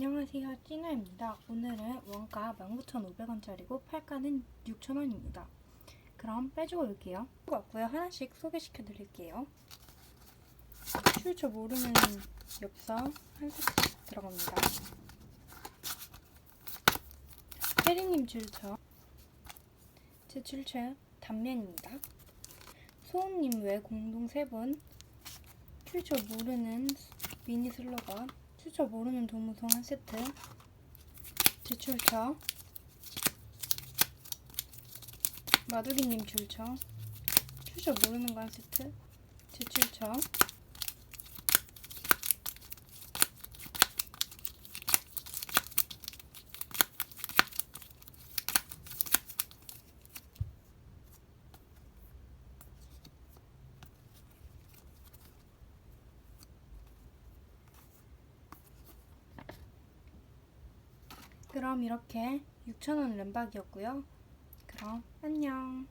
안녕하세요. 찌나입니다. 오늘은 원가 19,500원짜리고 팔가는 6,000원입니다. 그럼 빼주고 올게요. 왔고요. 하나씩 소개시켜 드릴게요. 출처 모르는 엽서 한 세트 들어갑니다. 혜리님 출처. 제 출처 단면입니다. 소은님 외 공동 3분. 출처 모르는 미니 슬러건 출처 모르는 도무송 한 세트 제 출처 마두리님 출처 출처 모르는 거 한 세트 제 출처 그럼 이렇게 6,000원 램박이었고요. 그럼 안녕.